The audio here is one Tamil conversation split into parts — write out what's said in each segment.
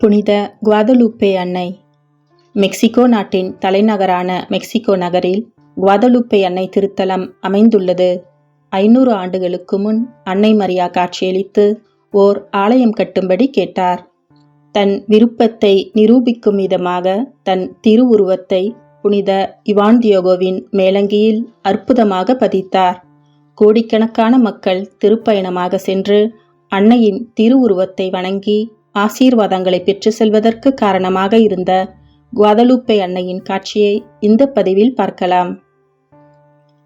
புனித குவாதலூப்பே அன்னை. மெக்சிகோ நாட்டின் தலைநகரான மெக்சிகோ நகரில் குவாதலூப்பே அன்னை திருத்தலம் அமைந்துள்ளது. ஐநூறு ஆண்டுகளுக்கு முன் அன்னை மரியா காட்சியளித்து ஓர் ஆலயம் கட்டும்படி கேட்டார். தன் விருப்பத்தை நிரூபிக்கும் விதமாக தன் திருவுருவத்தை புனித இவான் தியோகோவின் மேலங்கியில் அற்புதமாக பதித்தார். கோடிக்கணக்கான மக்கள் திருப்பயணமாக சென்று அன்னையின் திருவுருவத்தை வணங்கி ஆசீர்வாதங்களை பெற்று செல்வதற்கு காரணமாக இருந்த குவாதலூப்பை அன்னையின் காட்சியை இந்த பதிவில் பார்க்கலாம்.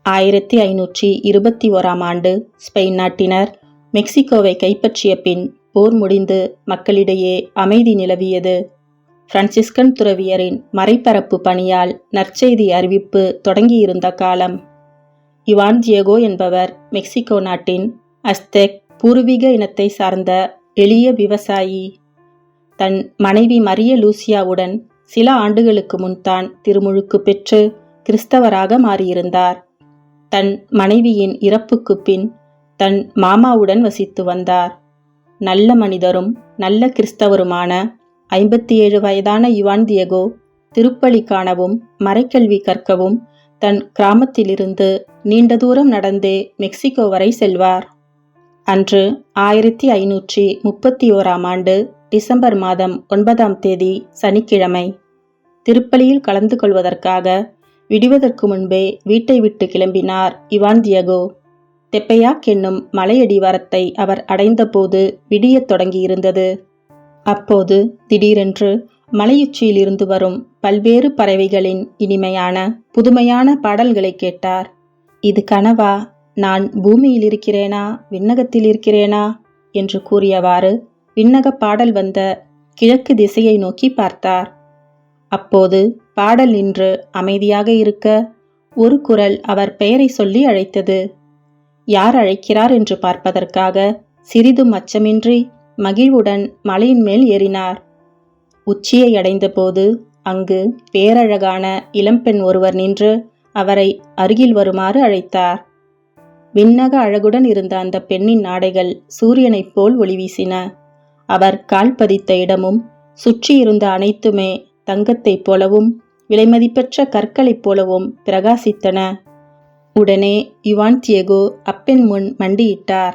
ஆயிரத்தி ஐநூற்றி இருபத்தி ஓராம் ஆண்டு ஸ்பெயின் நாட்டினர் மெக்சிகோவை கைப்பற்றிய பின் போர் முடிந்து மக்களிடையே அமைதி நிலவியது. பிரான்சிஸ்கன் துறவியரின் மறைபரப்பு பணியால் நற்செய்தி அறிவிப்பு தொடங்கியிருந்த காலம். இவான் ஜியகோ என்பவர் மெக்சிகோ நாட்டின் அஸ்தெக் பூர்வீக இனத்தை சார்ந்த எளிய விவசாயி. தன் மனைவி மரிய லூசியாவுடன் சில ஆண்டுகளுக்கு முன் தான் திருமுழுக்கு பெற்று கிறிஸ்தவராக மாறியிருந்தார். தன் மனைவியின் இறப்புக்கு பின் தன் மாமாவுடன் வசித்து வந்தார். நல்ல மனிதரும் நல்ல கிறிஸ்தவருமான ஐம்பத்தி ஏழு வயதான யுவான் தியகோ திருப்பலி காணவும் மறைக்கல்வி கற்கவும் தன் கிராமத்திலிருந்து நீண்ட தூரம் நடந்தே மெக்சிகோ வரை செல்வார். அன்று ஆயிரத்தி ஐநூற்றி முப்பத்தி ஓராம் ஆண்டு டிசம்பர் மாதம் ஒன்பதாம் தேதி சனிக்கிழமை. திருப்பலியில் கலந்து கொள்வதற்காக விடுவதற்கு முன்பே வீட்டை விட்டு கிளம்பினார் இவான் தியகோ. தெப்பையாக் என்னும் மலையடிவாரத்தை அவர் அடைந்தபோது விடியத் தொடங்கியிருந்தது. அப்போது திடீரென்று மலையுச்சியிலிருந்து வரும் பல்வேறு பறவைகளின் இனிமையான புதுமையான பாடல்களை கேட்டார். இது கனவா? நான் பூமியில் இருக்கிறேனா விண்ணகத்தில் இருக்கிறேனா என்று கூறியவாறு விண்ணக பாடல் வந்த கிழக்கு திசையை நோக்கி பார்த்தார். அப்போது பாடல் நின்று அமைதியாக இருக்க ஒரு குரல் அவர் பெயரை சொல்லி அழைத்தது. யார் அழைக்கிறார் என்று பார்ப்பதற்காக சிறிதும் அச்சமின்றி மகிழ்வுடன் மலையின் மேல் ஏறினார். உச்சியை அடைந்தபோது அங்கு பேரழகான இளம்பெண் ஒருவர் நின்று அவரை அருகில் வருமாறு அழைத்தார். விண்ணக அழகுடன் இருந்த அந்த பெண்ணின் நாடைகள் சூரியனைப் போல் ஒளி வீசின. அவர் கால் பதித்த இடமும் சுற்றியிருந்த அனைத்துமே தங்கத்தைப் போலவும் விலைமதிப்பற்ற கற்களைப் போலவும் பிரகாசித்தன. உடனே யுவான் தியேகோ அப்பெண் முன் மண்டியிட்டார்.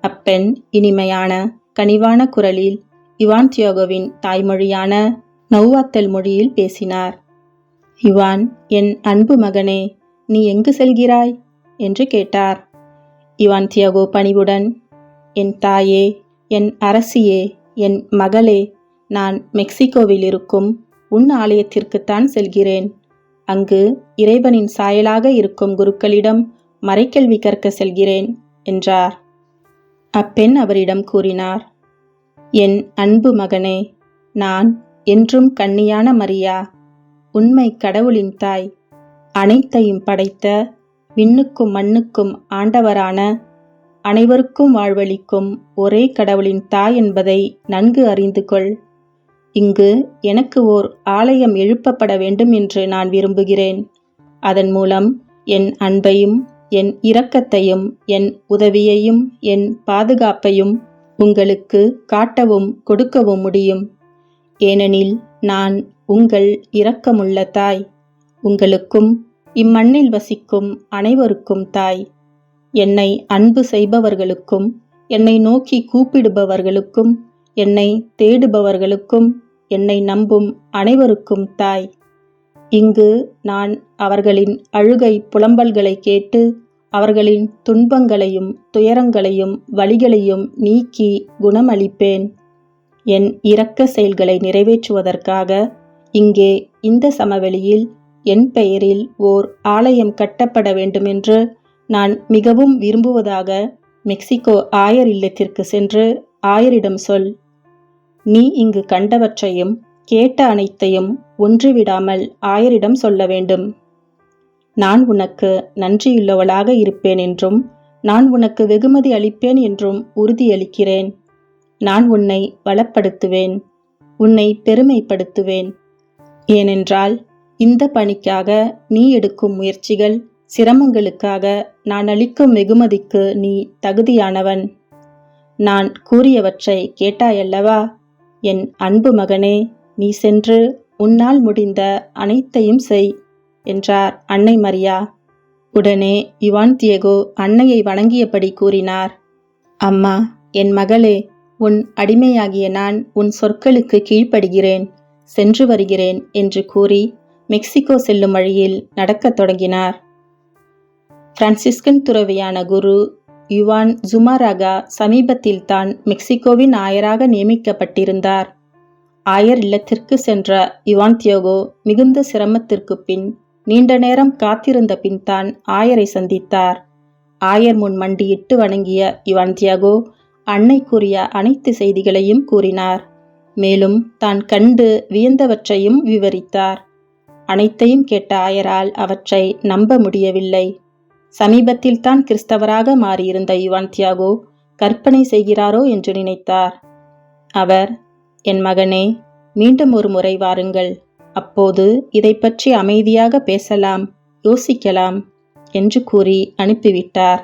அப்பெண் இனிமையான கனிவான குரலில் யுவான் தியோகோவின் தாய்மொழியான நௌவாத்தல் மொழியில் பேசினார். யுவான் என் அன்பு மகனே நீ எங்கு செல்கிறாய்? என்று கேட்டார். இவான் தியாகோ பணிவுடன் என் தாயே என் அரசியே என் மகளே நான் மெக்சிகோவில் இருக்கும் உன் ஆலயத்திற்குத்தான் செல்கிறேன். அங்கு இறைவனின் சாயலாக இருக்கும் குருக்களிடம் மறைக்கல்வி கற்க செல்கிறேன் என்றார். அப்பெண் அவரிடம் கூறினார் என் அன்பு மகனே நான் என்றும் கண்ணியான மரியா உண்மை கடவுளின் தாய் அனைத்தையும் படைத்த விண்ணுக்கும் மண்ணுக்கும் ஆண்டவரான அனைவருக்கும் வாழ்வளிக்கும் ஒரே கடவுளின் தாய் என்பதை நன்கு அறிந்து கொள். இங்கு எனக்கு ஓர் ஆலயம் எழுப்பப்பட வேண்டும் என்று நான் விரும்புகிறேன். அதன் மூலம் என் அன்பையும் என் இரக்கத்தையும் என் உதவியையும் என் பாதுகாப்பையும் உங்களுக்கு காட்டவும் கொடுக்கவும் முடியும். ஏனெனில் நான் உங்கள் இரக்கமுள்ள தாய். உங்களுக்கும் இம்மண்ணில் வசிக்கும் அனைவருக்கும் தாய். என்னை அன்பு செய்பவர்களுக்கும் என்னை நோக்கி கூப்பிடுபவர்களுக்கும் என்னை தேடுபவர்களுக்கும் என்னை நம்பும் அனைவருக்கும் தாய். இங்கு நான் அவர்களின் அழுகை புலம்பல்களை கேட்டு அவர்களின் துன்பங்களையும் துயரங்களையும் வழிகளையும் நீக்கி குணமளிப்பேன். என் இரக்க செயல்களை நிறைவேற்றுவதற்காக இங்கே இந்த சமவெளியில் என் பெயரில் ஓர் ஆலயம் கட்டப்பட வேண்டுமென்று நான் மிகவும் விரும்புவதாக மெக்சிகோ ஆயர் இல்லத்திற்கு சென்று ஆயரிடம் சொல். நீ இங்கு கண்டவற்றையும் கேட்ட அனைத்தையும் ஒன்றுவிடாமல் ஆயரிடம் சொல்ல வேண்டும். நான் உனக்கு நன்றியுள்ளவளாக இருப்பேன் என்றும் நான் உனக்கு வெகுமதி அளிப்பேன் என்றும் உறுதியளிக்கிறேன். நான் உன்னை வளப்படுத்துவேன் உன்னை பெருமைப்படுத்துவேன். ஏனென்றால் இந்த பணிக்காக நீ எடுக்கும் முயற்சிகள் சிரமங்களுக்காக நான் அளிக்கும் வெகுமதிக்கு நீ தகுதியானவன். நான் கூறியவற்றை கேட்டாயல்லவா? என் அன்பு மகனே நீ சென்று உன்னால் முடிந்த அனைத்தையும் செய் என்றார் அன்னை மரியா. உடனே யுவான் தியகோ அன்னையை வணங்கியபடி கூறினார் அம்மா என் மகளே உன் அடிமையாகிய நான் உன் சொற்களுக்கு கீழ்ப்படுகிறேன் சென்று வருகிறேன் என்று கூறி மெக்சிகோ செல்லும் வழியில் நடக்கத் தொடங்கினார். பிரான்சிஸ்கன் துறவியான குரு யுவான் ஜுமாராகா சமீபத்தில் தான் மெக்சிகோவின் ஆயராக நியமிக்கப்பட்டிருந்தார். ஆயர் இல்லத்திற்கு சென்ற யுவான் தியோகோ மிகுந்த சிரமத்திற்கு பின் நீண்ட நேரம் காத்திருந்த பின் தான் ஆயரை சந்தித்தார். ஆயர் முன் மண்டியிட்டு வணங்கிய யுவான் தியாகோ அன்னை கூறிய அனைத்து செய்திகளையும் கூறினார். மேலும் தான் கண்டு வியந்தவற்றையும் விவரித்தார். அனைத்தையும் கேட்ட ஆயரால் அவற்றை நம்ப முடியவில்லை. சமீபத்தில் தான் கிறிஸ்தவராக மாறியிருந்த யுவான் தியாகோ கற்பனை செய்கிறாரோ என்று நினைத்தார். அவர் என் மகனே மீண்டும் ஒரு முறை வாருங்கள். அப்போது இதை பற்றி அமைதியாக பேசலாம் யோசிக்கலாம் என்று கூறி அனுப்பிவிட்டார்.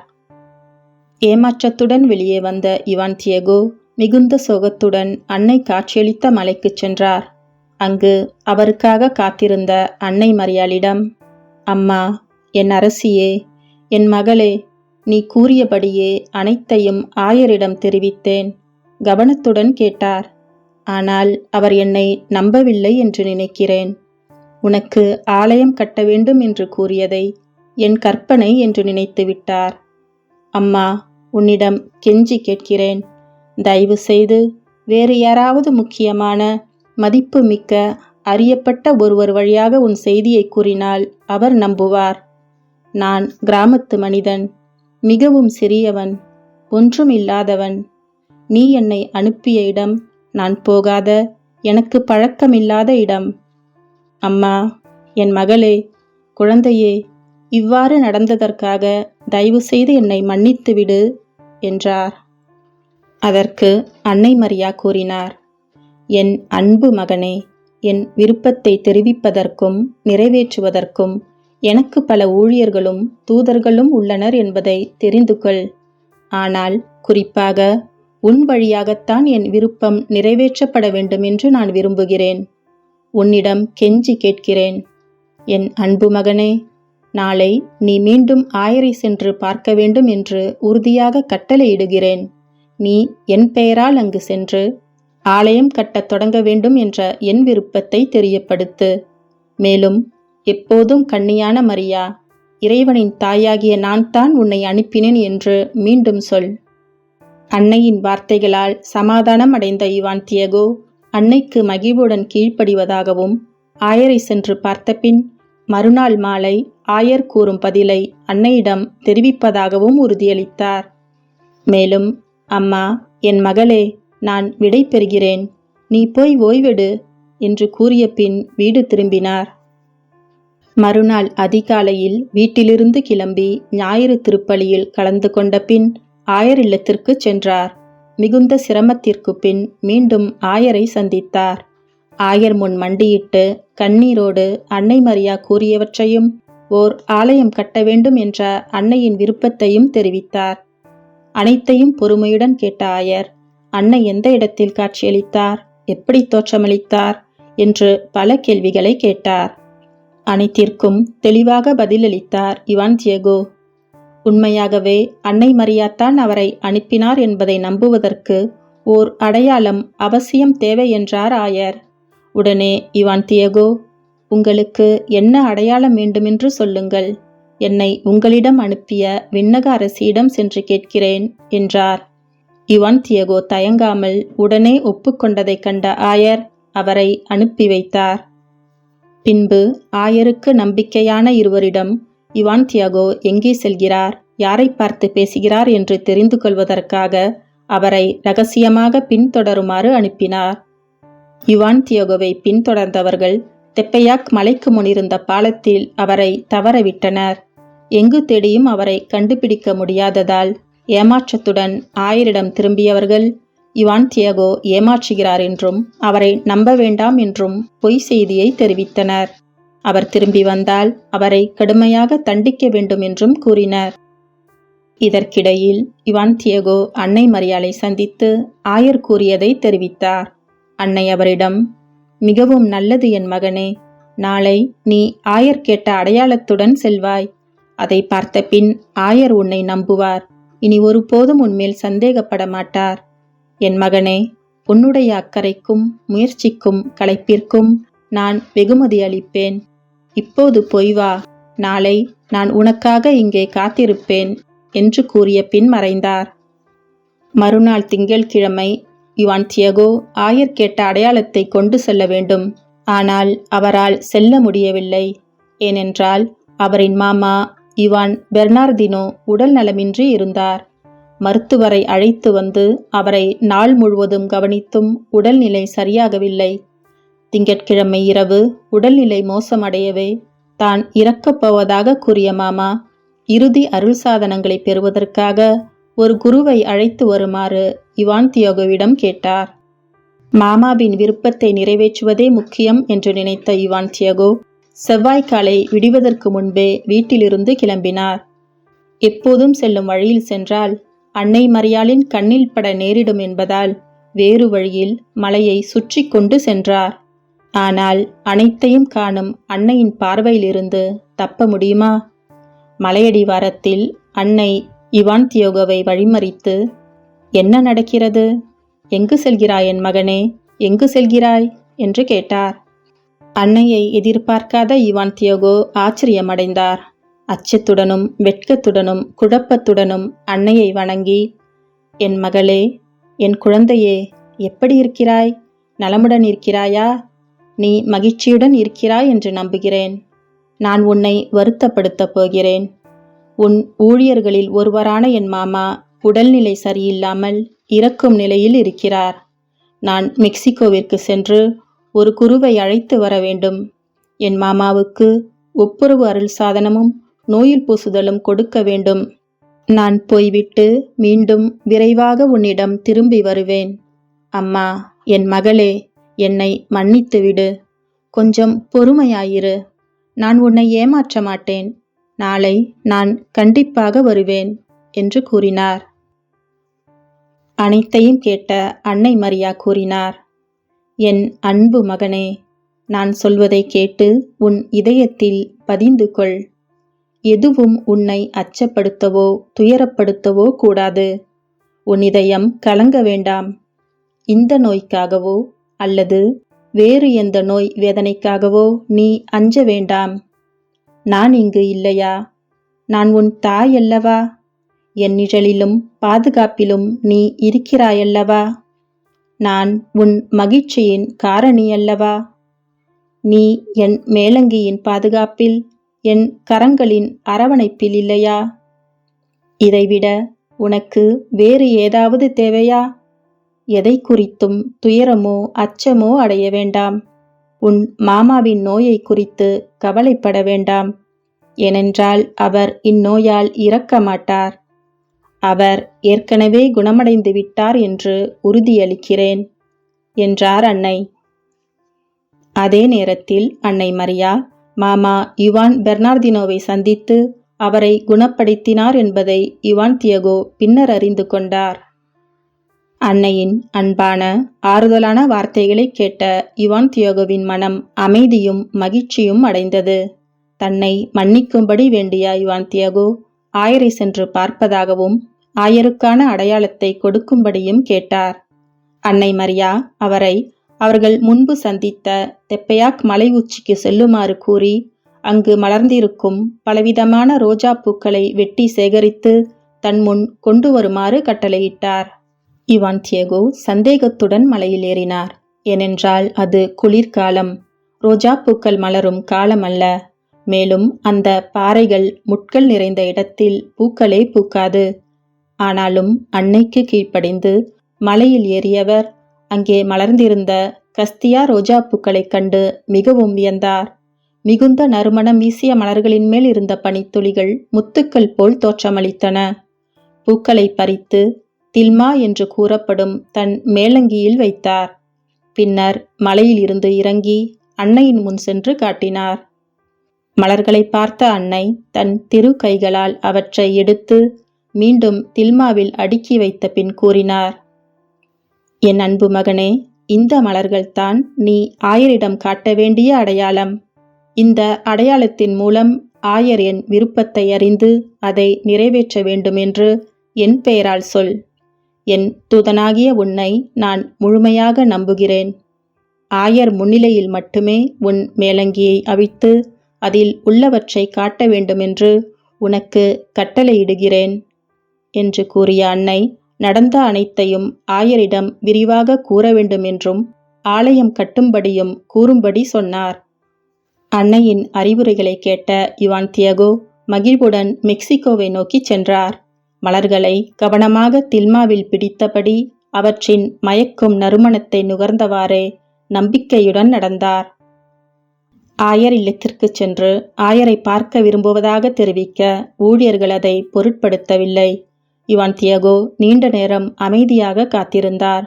ஏமாற்றத்துடன் வெளியே வந்த இவான் தியகோ மிகுந்த சோகத்துடன் அன்னை காட்சியளித்த மலைக்குச் சென்றார். அங்கு அவருக்காக காத்திருந்த அன்னை மரியாளிடம் அம்மா என் அரசியே என் மகளே நீ கூறியபடியே அனைத்தையும் ஆயரிடம் தெரிவித்தேன் கவனத்துடன் கேட்டார். ஆனால் அவர் என்னை நம்பவில்லை என்று நினைக்கிறேன். உனக்கு ஆலயம் கட்ட வேண்டும் என்று கூறியதை என் கற்பனை என்று நினைத்து விட்டார். அம்மா உன்னிடம் கெஞ்சி கேட்கிறேன். தயவு செய்து வேறு யாராவது முக்கியமான மதிப்பு மிக்க அறியப்பட்ட ஒருவர் வழியாக உன் செய்தியை கூறினால் அவர் நம்புவார். நான் கிராமத்து மனிதன் மிகவும் சிறியவன் ஒன்றும் இல்லாதவன் நீ என்னை அனுப்பிய இடம் நான் போகாத எனக்கு பழக்கமில்லாத இடம். அம்மா என் மகளே குழந்தையே இவ்வாறு நடந்ததற்காக தயவு செய்து என்னை மன்னித்துவிடு என்றார். அதற்கு அன்னை மரியா கூறினார். என் அன்பு மகனே என் விருப்பத்தை தெரிவிப்பதற்கும் நிறைவேற்றுவதற்கும் எனக்கு பல ஊழியர்களும் தூதர்களும் உள்ளனர் என்பதை தெரிந்து கொள். ஆனால் குறிப்பாக உன் வழியாகத்தான் என் விருப்பம் நிறைவேற்றப்பட வேண்டும் என்று நான் விரும்புகிறேன். உன்னிடம் கெஞ்சி கேட்கிறேன். என் அன்பு மகனே நாளை நீ மீண்டும் ஆயரை சென்று பார்க்க வேண்டும் என்று உறுதியாக கட்டளையிடுகிறேன். நீ என் பெயரால் அங்கு சென்று ஆலயம் கட்டத் தொடங்க வேண்டும் என்ற என் விருப்பத்தை தெரியப்படுத்து. மேலும் எப்போதும் கண்ணியான மரியா இறைவனின் தாயாகிய நான் தான் உன்னை அனுப்பினேன் என்று மீண்டும் சொல். அன்னையின் வார்த்தைகளால் சமாதானம் அடைந்த இவான் தியகோ அன்னைக்கு மகிழ்வுடன் கீழ்ப்படிவதாகவும் ஆயரை சென்று பார்த்தபின் மறுநாள் மாலை ஆயர் கூறும் பதிலை அன்னையிடம் தெரிவிப்பதாகவும் உறுதியளித்தார். மேலும் அம்மா என் மகளே நான் விடை பெறுகிறேன். நீ போய் ஓய்வெடு என்று கூறிய பின் வீடு திரும்பினார். மறுநாள் அதிகாலையில் வீட்டிலிருந்து கிளம்பி ஞாயிறு திருப்பலியில் கலந்து கொண்ட பின் ஆயர் இல்லத்திற்கு சென்றார். மிகுந்த சிரமத்திற்கு பின் மீண்டும் ஆயரை சந்தித்தார். ஆயர் முன் மண்டியிட்டு கண்ணீரோடு அன்னை மரியா கூறியவற்றையும் ஓர் ஆலயம் கட்ட வேண்டும் என்ற அன்னையின் விருப்பத்தையும் தெரிவித்தார். அனைத்தையும் பொறுமையுடன் கேட்ட ஆயர் அன்னை எந்த இடத்தில் காட்சியளித்தார்? எப்படி தோற்றமளித்தார்? என்று பல கேள்விகளை கேட்டார். அனைத்திற்கும் தெளிவாக பதிலளித்தார் இவான் தியகோ. உண்மையாகவே அன்னை மரியாத்தான் அவரை அனுப்பினார் என்பதை நம்புவதற்கு ஓர் அடையாளம் அவசியம் தேவை என்றார் ஆயர். உடனே இவான் தியகோ உங்களுக்கு என்ன அடையாளம் வேண்டுமென்று சொல்லுங்கள். என்னை உங்களிடம் அனுப்பிய விண்ணக அரசியிடம் சென்று கேட்கிறேன் என்றார். இவான் தியகோ தயங்காமல் உடனே ஒப்புக்கொண்டதைக் கண்ட ஆயர் அவரை அனுப்பி வைத்தார். பின்பு ஆயருக்கு நம்பிக்கையான இருவரிடம் இவான் தியாகோ எங்கே செல்கிறார்? யாரை பார்த்து பேசுகிறார் என்று தெரிந்து கொள்வதற்காக அவரை ரகசியமாக பின்தொடருமாறு அனுப்பினார். யுவான் தியோகோவை பின்தொடர்ந்தவர்கள் தெப்பையாக் மலைக்கு முனிருந்த பாலத்தில் அவரை தவறவிட்டனர். எங்கு தேடியும் அவரை கண்டுபிடிக்க முடியாததால் ஏமாற்றத்துடன் ஆயரிடம் திரும்பியவர்கள் இவான் தியகோ ஏமாற்றுகிறார் என்றும் அவரை நம்ப வேண்டாம் என்றும் பொய் செய்தியை தெரிவித்தனர். அவர் திரும்பி வந்தால் அவரை கடுமையாக தண்டிக்க வேண்டும் என்றும் கூறினர். இதற்கிடையில் இவான் தியகோ அன்னை மரியாளை சந்தித்து ஆயர் கூறியதை தெரிவித்தார். அன்னை அவரிடம் மிகவும் நல்லது என் மகனே நாளை நீ ஆயர் கேட்ட அடையாளத்துடன் செல்வாய். அதை பார்த்த பின் ஆயர் உன்னை நம்புவார். இனி ஒருபோதும் உன்மேல் சந்தேகப்பட மாட்டார் என் மகனே உன்னுடைய அக்கறைக்கும் முயற்சிக்கும் களைப்பிற்கும் நான் வெகுமதி அளிப்பேன். இப்போது போய் வா. நாளை நான் உனக்காக இங்கே காத்திருப்பேன் என்று கூறிய பின் மறைந்தார். மறுநாள் திங்கள்கிழமை யுவான் தியகோ ஆயர் கேட்ட அடையாளத்தை கொண்டு செல்ல வேண்டும். ஆனால் அவரால் செல்ல முடியவில்லை. ஏனென்றால் அவரின் மாமா இவான் பெர்னார்தினோ உடல் நலமின்றி இருந்தார். மருத்துவரை அழைத்து வந்து அவரை நாள் முழுவதும் கவனித்தும் உடல்நிலை சரியாகவில்லை. திங்கட்கிழமை இரவு உடல்நிலை மோசமடையவே தான் இறக்கப்போவதாக கூறிய மாமா இறுதி அருள் சாதனங்களை பெறுவதற்காக ஒரு குருவை அழைத்து வருமாறு இவான் தியோகோவிடம் கேட்டார். மாமாவின் விருப்பத்தை நிறைவேற்றுவதே முக்கியம் என்று நினைத்த இவான் தியகோ செவ்வாய்க்காலை விடிவதற்கு முன்பே வீட்டிலிருந்து கிளம்பினார். எப்போதும் செல்லும் வழியில் சென்றால் அன்னை மரியாளின் கண்ணில் பட நேரிடும் என்பதால் வேறு வழியில் மலையை சுற்றி கொண்டு சென்றார். ஆனால் அனைத்தையும் காணும் அன்னையின் பார்வையிலிருந்து தப்ப முடியுமா? மலையடிவாரத்தில் அன்னை இவான் தியோகோவை வழிமறித்து என்ன நடக்கிறது? எங்கு செல்கிறாய் என் மகனே? எங்கு செல்கிறாய்? என்று கேட்டார். அன்னையை எதிர்பார்க்காத இவான் தியோகோ ஆச்சரியமடைந்தார். அச்சத்துடனும் வெட்கத்துடனும் குழப்பத்துடனும் அன்னையை வணங்கி என் மகளே என் குழந்தையே எப்படி இருக்கிறாய்? நலமுடன் இருக்கிறாயா? நீ மகிழ்ச்சியுடன் இருக்கிறாய் என்று நம்புகிறேன். நான் உன்னை வருத்தப்படுத்தப் போகிறேன். உன் ஊழியர்களில் ஒருவரான என் மாமா உடல்நிலை சரியில்லாமல் இறக்கும் நிலையில் இருக்கிறார். நான் மெக்சிகோவிற்கு சென்று ஒரு குருவை அழைத்து வர வேண்டும். என் மாமாவுக்கு ஒப்புரவு அருள் சாதனமும் நோயில் பூசுதலும் கொடுக்க வேண்டும். நான் போய்விட்டு மீண்டும் விரைவாக உன்னிடம் திரும்பி வருவேன். அம்மா என் மகளே என்னை மன்னித்து விடு. கொஞ்சம் பொறுமையாயிரு. நான் உன்னை ஏமாற்ற மாட்டேன். நாளை நான் கண்டிப்பாக வருவேன் என்று கூறினார். அனைத்தையும் கேட்ட அன்னை மரியா கூறினார். என் அன்பு மகனே நான் சொல்வதை கேட்டு உன் இதயத்தில் பதிந்து கொள். எதுவும் உன்னை அச்சப்படுத்தவோ துயரப்படுத்தவோ கூடாது. உன் இதயம் கலங்க வேண்டாம். இந்த நோய்க்காகவோ அல்லது வேறு எந்த நோய் வேதனைக்காகவோ நீ அஞ்ச வேண்டாம். நான் இங்கு இல்லையா? நான் உன் தாய் அல்லவா என் நிழலிலும் பாதுகாப்பிலும் நீ இருக்கிறாயல்லவா? நான் உன் மகிழ்ச்சியின் காரணி அல்லவா? நீ என் மேலங்கியின் பாதுகாப்பில் என் கரங்களின் அரவணைப்பில் இல்லையா? இதைவிட உனக்கு வேறு ஏதாவது தேவையா? எதை குறித்தும் துயரமோ அச்சமோ அடைய வேண்டாம். உன் மாமாவின் நோயை குறித்து கவலைப்பட வேண்டாம். ஏனென்றால் அவர் இந்நோயால் இறக்க மாட்டார் அவர் ஏற்கனவே குணமடைந்து விட்டார் என்று உறுதியளிக்கிறேன் என்றார் அன்னை. அதே நேரத்தில் அன்னை மரியா மாமா யுவான் பெர்னார்தினோவை சந்தித்து அவரை குணப்படுத்தினார் என்பதை யுவான் தியகோ பின்னர் அறிந்து கொண்டார். அன்னையின் அன்பான ஆறுதலான வார்த்தைகளை கேட்ட யுவான் தியோகோவின் மனம் அமைதியும் மகிழ்ச்சியும் அடைந்தது. தன்னை மன்னிக்கும்படி வேண்டிய யுவான் தியாகோ ஆயரை சென்று பார்ப்பதாகவும் ஆயருக்கான அடையாளத்தை கொடுக்கும்படியும் கேட்டார். அன்னை மரியா அவரை அவர்கள் முன்பு சந்தித்த தெப்பையாக் மலை உச்சிக்கு செல்லுமாறு கூறி அங்கு மலர்ந்திருக்கும் பலவிதமான ரோஜா பூக்களை வெட்டி சேகரித்து தன் முன் கொண்டு வருமாறு கட்டளையிட்டார். இவான் தியகோ சந்தேகத்துடன் மலையில் ஏறினார். ஏனென்றால் அது குளிர்காலம். ரோஜா பூக்கள் மலரும் காலம் அல்ல மேலும் அந்த பாறைகள் முட்கள் நிறைந்த இடத்தில் பூக்களே பூக்காது. ஆனாலும் அன்னைக்கு கீழ்ப்படிந்து மலையில் ஏறியவர் அங்கே மலர்ந்திருந்த கஸ்தியா ரோஜா பூக்களைக் கண்டு மிகவும் வியந்தார். மிகுந்த நறுமணம் வீசிய மலர்களின் மேல் இருந்த பனித்துளிகள் முத்துக்கள் போல் தோற்றமளித்தன. பூக்களை பறித்து தில்மா என்று கூறப்படும் தன் மேலங்கியில் வைத்தார். பின்னர் மலையில் இருந்து இறங்கி அன்னையின் முன் சென்று காட்டினார். மலர்களை பார்த்த அன்னை தன் திரு கைகளால் அவற்றை எடுத்து மீண்டும் தில்மாவில் அடுக்கி வைத்த பின் கூறினார் என் அன்பு மகனே இந்த மலர்கள்தான் நீ ஆயரிடம் காட்ட வேண்டிய அடையாளம். இந்த அடையாளத்தின் மூலம் ஆயர் என் விருப்பத்தை அறிந்து அதை நிறைவேற்ற வேண்டுமென்று என் பெயரால் சொல். என் தூதனாகிய உன்னை நான் முழுமையாக நம்புகிறேன். ஆயர் முன்னிலையில் மட்டுமே உன் மேலங்கியை அவிழ்த்து அதில் உள்ளவற்றை காட்ட வேண்டுமென்று உனக்கு கட்டளையிடுகிறேன். என்று கூறிய அன்னை நடந்த அனைத்தையும் ஆயரிடம் விரிவாக கூற வேண்டுமென்றும் ஆலயம் கட்டும்படியும் கூறும்படி சொன்னார் அன்னையின் அறிவுரைகளை கேட்ட யுவான் தியகோ மகிழ்வுடன் மெக்சிகோவை நோக்கி சென்றார். மலர்களை கவனமாக தில்மாவில் பிடித்தபடி அவற்றின் மயக்கும் நறுமணத்தை நுகர்ந்தவாறே நம்பிக்கையுடன் நடந்தார். ஆயர் இல்லத்திற்கு சென்று ஆயரை பார்க்க விரும்புவதாக தெரிவிக்க ஊழியர்கள் அதை பொருட்படுத்தவில்லை. இவான் தியகோ நீண்ட நேரம் அமைதியாக காத்திருந்தார்.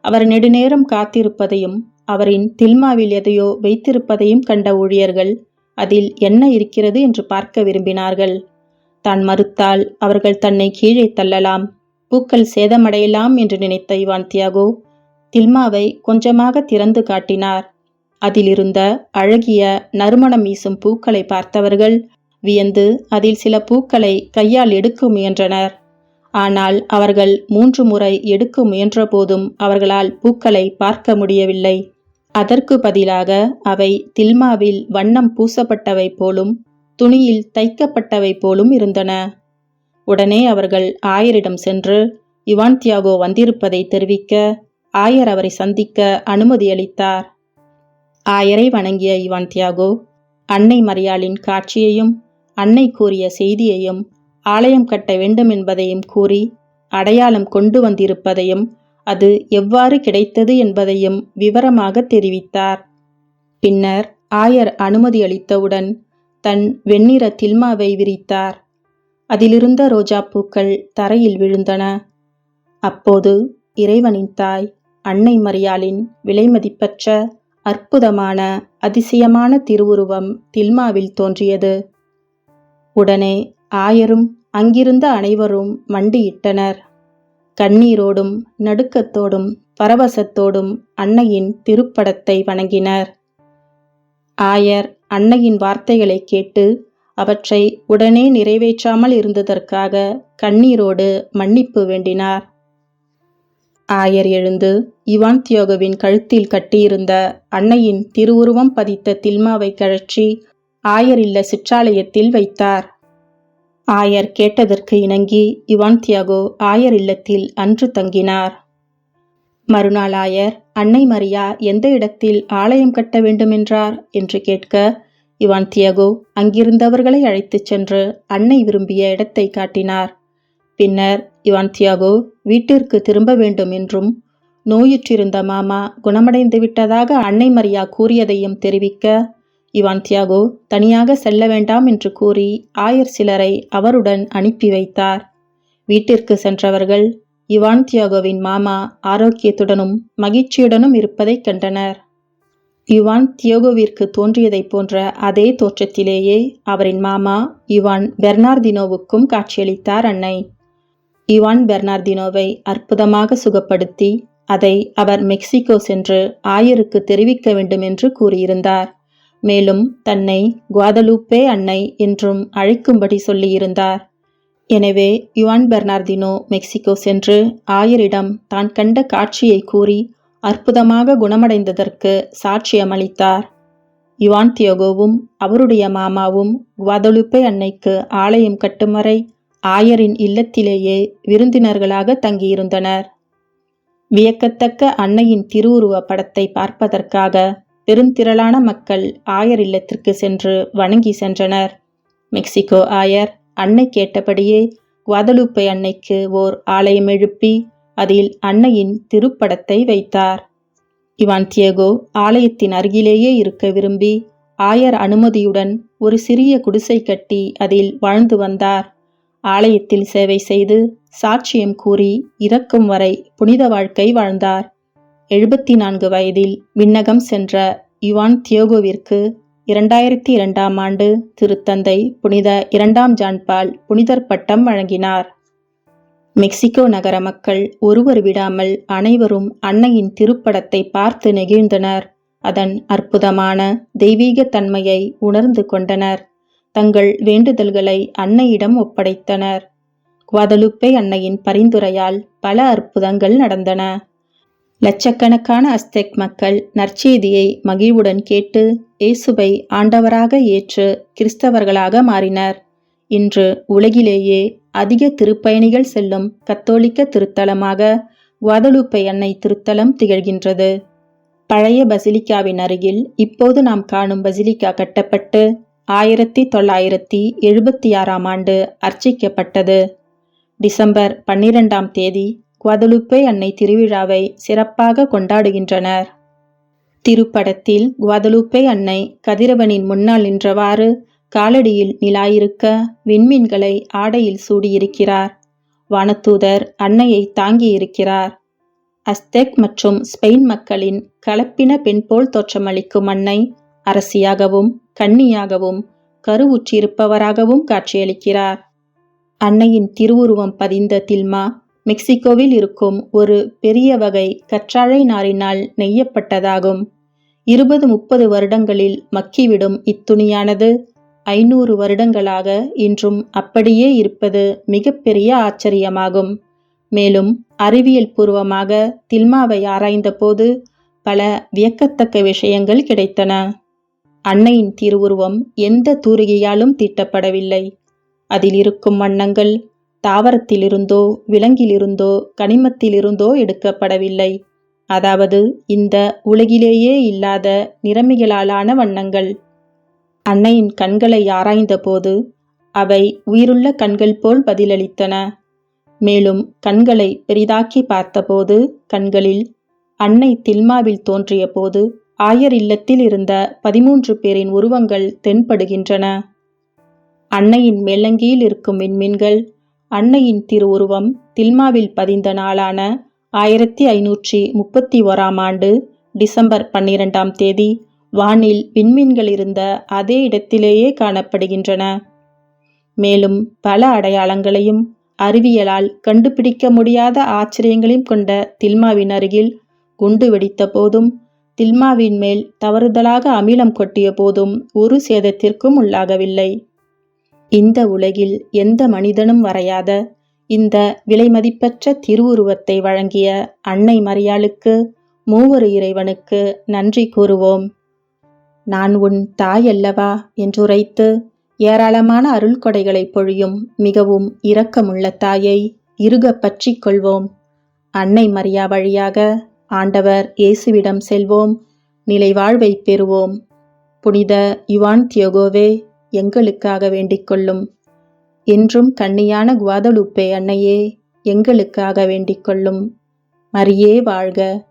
அவர் நெடுநேரம் காத்திருப்பதையும் அவரின் தில்மாவில் எதையோ வைத்திருப்பதையும் கண்ட ஊழியர்கள் அதில் என்ன இருக்கிறது என்று பார்க்க விரும்பினார்கள். தான் மறுத்தால் அவர்கள் தன்னை கீழே தள்ளலாம். பூக்கள் சேதமடையலாம் என்று நினைத்த இவான் தியாகோ தில்மாவை கொஞ்சமாக திறந்து காட்டினார். அதிலிருந்த அழகிய நறுமணம் வீசும் பூக்களை பார்த்தவர்கள் வியந்து அதில் சில பூக்களை கையால் எடுக்க முயன்றனர். ஆனால் அவர்கள் மூன்று முறை எடுக்க முயன்றபோதும் அவர்களால் பூக்களை பார்க்க முடியவில்லை. அதற்கு பதிலாக அவை தில்மாவில் வண்ணம் பூசப்பட்டவை போலும் துணியில் தைக்கப்பட்டவை போலும் இருந்தன. உடனே அவர்கள் ஆயரிடம் சென்று இவான் தியாகோ வந்திருப்பதை தெரிவிக்க ஆயர் அவரை சந்திக்க அனுமதியளித்தார் ஆயரை வணங்கிய இவான் தியாகோ அன்னை மரியாளின் காட்சியையும் அன்னை கூறிய செய்தியையும் ஆலயம் கட்ட வேண்டும் என்பதையும் கூறி அடையாளம் கொண்டு வந்திருப்பதையும் அது எவ்வாறு கிடைத்தது என்பதையும் விவரமாக தெரிவித்தார். பின்னர் ஆயர் அனுமதி அளித்தவுடன் தன் வெண்ணிற தில்மாவை விரித்தார். அதிலிருந்த ரோஜாப்பூக்கள் தரையில் விழுந்தன. அப்போது இறைவனின் தாய் அன்னை மரியாளின் விலைமதிப்பற்ற அற்புதமான அதிசயமான திருவுருவம் தில்மாவில் தோன்றியது. உடனே ஆயரும் அங்கிருந்த அனைவரும் மண்டியிட்டனர். கண்ணீரோடும் நடுக்கத்தோடும் பரவசத்தோடும் அன்னையின் திருப்படத்தை வணங்கினர். ஆயர் அன்னையின் வார்த்தைகளை கேட்டு அவற்றை உடனே நிறைவேற்றாமல் இருந்ததற்காக கண்ணீரோடு மன்னிப்பு வேண்டினார். ஆயர் எழுந்து இவான் தியோகவின் கழுத்தில் கட்டியிருந்த அன்னையின் திருவுருவம் பதித்த தில்மாவை கழற்றி ஆயர் இல்ல சிற்றாலயத்தில் வைத்தார். ஆயர் கேட்டதற்கு இணங்கி இவான் தியாகோ ஆயர் இல்லத்தில் அன்று தங்கினார். மறுநாள் ஆயர் அன்னை மரியா எந்த இடத்தில் ஆலயம் கட்ட வேண்டுமென்றார்? என்று கேட்க இவான் தியாகோ அங்கிருந்தவர்களை அழைத்துச் சென்று அன்னை விரும்பிய இடத்தை காட்டினார். பின்னர் இவான் தியாகோ வீட்டிற்கு திரும்ப வேண்டும் என்றும் நோயுற்றிருந்த மாமா குணமடைந்து விட்டதாக அன்னை மரியா கூறியதையும் தெரிவிக்க இவான் தியாகோ தனியாக செல்ல வேண்டாம் என்று கூறி ஆயர் சிலரை அவருடன் அனுப்பி வைத்தார். வீட்டிற்கு சென்றவர்கள் இவான் தியாகோவின் மாமா ஆரோக்கியத்துடனும் மகிழ்ச்சியுடனும் இருப்பதைக் கண்டனர். யுவான் தியோகோவிற்கு தோன்றியதைப் போன்ற அதே தோற்றத்திலேயே அவரின் மாமா இவான் பெர்னார்தினோவுக்கும் காட்சியளித்தார் அன்னை. இவான் பெர்னார்தினோவை அற்புதமாக சுகப்படுத்தி அதை அவர் மெக்சிகோ சென்று ஆயருக்கு தெரிவிக்க வேண்டும் என்று கூறியிருந்தார். மேலும் தன்னை குவாதலூப்பே அன்னை என்றும் அழைக்கும்படி சொல்லியிருந்தார். எனவே யுவான் பெர்னார்தினோ மெக்சிகோ சென்று ஆயரிடம் தான் கண்ட காட்சியை கூறி அற்புதமாக குணமடைந்ததற்கு சாட்சியமளித்தார். யுவான் தியோகோவும் அவருடைய மாமாவும் குவாதலுப்பே அன்னைக்கு ஆலயம் கட்டும் வரை ஆயரின் இல்லத்திலேயே விருந்தினர்களாக தங்கியிருந்தனர். வியக்கத்தக்க அன்னையின் திருவுருவ படத்தை பார்ப்பதற்காக பெருந்திரளான மக்கள் ஆயர் இல்லத்திற்கு சென்று வணங்கி சென்றனர். மெக்சிகோ ஆயர் அன்னை கேட்டபடியே குவாதலூப்பை அன்னைக்கு ஓர் ஆலயம் எழுப்பி அதில் அன்னையின் திருப்படத்தை வைத்தார். இவான் தியகோ ஆலயத்தின் அருகிலேயே இருக்க விரும்பி ஆயர் அனுமதியுடன் ஒரு சிறிய குடிசை கட்டி அதில் வாழ்ந்து வந்தார். ஆலயத்தில் சேவை செய்து சாட்சியம் கூறி இறக்கும் வரை புனித வாழ்க்கை வாழ்ந்தார். எழுபத்தி நான்கு வயதில் விண்ணகம் சென்ற யுவான் தியோகோவிற்கு இரண்டாயிரத்தி இரண்டாம் ஆண்டு திருத்தந்தை புனித இரண்டாம் ஜான்பால் புனிதர் பட்டம் வழங்கினார். மெக்சிகோ நகர மக்கள் ஒருவர் விடாமல் அனைவரும் அன்னையின் திருப்படத்தை பார்த்து நெகிழ்ந்தனர். அதன் அற்புதமான தெய்வீக தன்மையை உணர்ந்து கொண்டனர். தங்கள் வேண்டுதல்களை அன்னையிடம் ஒப்படைத்தனர். குவாதலுப்பே அன்னையின் பரிந்துரையால் பல அற்புதங்கள் நடந்தன. லட்சக்கணக்கான அஸ்தெக் மக்கள் நற்செய்தியை மகிழ்வுடன் கேட்டு இயேசுவை ஆண்டவராக ஏற்று கிறிஸ்தவர்களாக மாறினர். இன்று உலகிலேயே அதிக திருப்பயணிகள் செல்லும் கத்தோலிக்க திருத்தலமாக குவாதலூப்பை அன்னை திருத்தலம் திகழ்கின்றது. பழைய பசிலிக்காவின் அருகில் இப்போது நாம் காணும் பசிலிக்கா கட்டப்பட்டு ஆயிரத்தி தொள்ளாயிரத்தி எழுபத்தி ஆறாம் ஆண்டு அர்ச்சிக்கப்பட்டது. டிசம்பர் பன்னிரெண்டாம் தேதி குவதலுப்பை அன்னை திருவிழாவை சிறப்பாக கொண்டாடுகின்றனர். திருப்படத்தில் குவதலுப்பை அன்னை கதிரவனின் முன்னால் நின்றவாறு காலடியில் நிலாயிருக்க விண்மீன்களை ஆடையில் சூடியிருக்கிறார். வானத்தூதர் அன்னையை தாங்கியிருக்கிறார். அஸ்தெக் மற்றும் ஸ்பெயின் மக்களின் கலப்பின பெண் போல் தோற்றமளிக்கும் அன்னை அரசியாகவும் கன்னியாகவும் கருவுற்றிருப்பவராகவும் காட்சியளிக்கிறார். அன்னையின் திருவுருவம் பதிந்த தில்மா மெக்சிகோவில் இருக்கும் ஒரு பெரிய வகை கற்றாழை நாரினால் நெய்யப்பட்டதாகும். இருபது முப்பது வருடங்களில் மக்கிவிடும் இத்துணியானது ஐநூறு வருடங்களாக இன்றும் அப்படியே இருப்பது மிகப்பெரிய ஆச்சரியமாகும். மேலும் அறிவியல் பூர்வமாக தில்மாவை ஆராய்ந்தபோது பல வியக்கத்தக்க விஷயங்கள் கிடைத்தன. அன்னையின் திருவுருவம் எந்த தூரிகையாலும் தீட்டப்படவில்லை. அதில் இருக்கும் வண்ணங்கள் தாவரத்திலிருந்தோ விலங்கிலிருந்தோ கனிமத்திலிருந்தோ எடுக்கப்படவில்லை. அதாவது இந்த உலகிலேயே இல்லாத நிறமிகளாலான வண்ணங்கள். அன்னையின் கண்களை ஆராய்ந்தபோது அவை உயிருள்ள கண்கள் போல் பதிலளித்தன. மேலும் கண்களை பெரிதாக்கி பார்த்தபோது கண்களில் அன்னை தில்மாவில் தோன்றிய போது ஆயர் இல்லத்தில் இருந்த பதிமூன்று பேரின் உருவங்கள் தென்படுகின்றன. அன்னையின் மேலங்கியில் இருக்கும் விண்மீன்கள் அன்னையின் திருவுருவம் தில்மாவில் பதிந்த நாளான ஆயிரத்தி ஐநூற்றி முப்பத்தி ஓராம் ஆண்டு டிசம்பர் பன்னிரெண்டாம் தேதி வானில் விண்மீன்கள் இருந்த அதே இடத்திலேயே காணப்படுகின்றன. மேலும் பல அடையாளங்களையும் அறிவியலால் கண்டுபிடிக்க முடியாத ஆச்சரியங்களையும் கொண்ட தில்மாவின் அருகில் குண்டு வெடித்த போதும் தில்மாவின் மேல் தவறுதலாக அமிலம் கொட்டிய போதும் ஒரு சேதத்திற்கும் உள்ளாகவில்லை. இந்த உலகில் எந்த மனிதனும் வரையாத இந்த விலைமதிப்பற்ற திருவுருவத்தை வழங்கிய அன்னை மரியாளுக்கு மூவரு இறைவனுக்கு நன்றி கூறுவோம். நான் உன் தாய் அல்லவா? என்றுரைத்து ஏராளமான அருள் கொடைகளை பொழியும் மிகவும் இரக்கமுள்ள தாயை இருக பற்றி கொள்வோம். அன்னை மரியா வழியாக ஆண்டவர் இயேசுவிடம் செல்வோம். நிலைவாழ்வை பெறுவோம். புனித யுவான் தியோகோவே எங்களுக்காக வேண்டிக் கொள்ளும் என்றும் கண்ணியான குவாதலுப்பே அன்னையே எங்களுக்காக வேண்டிக் கொள்ளும் மரியே வாழ்க.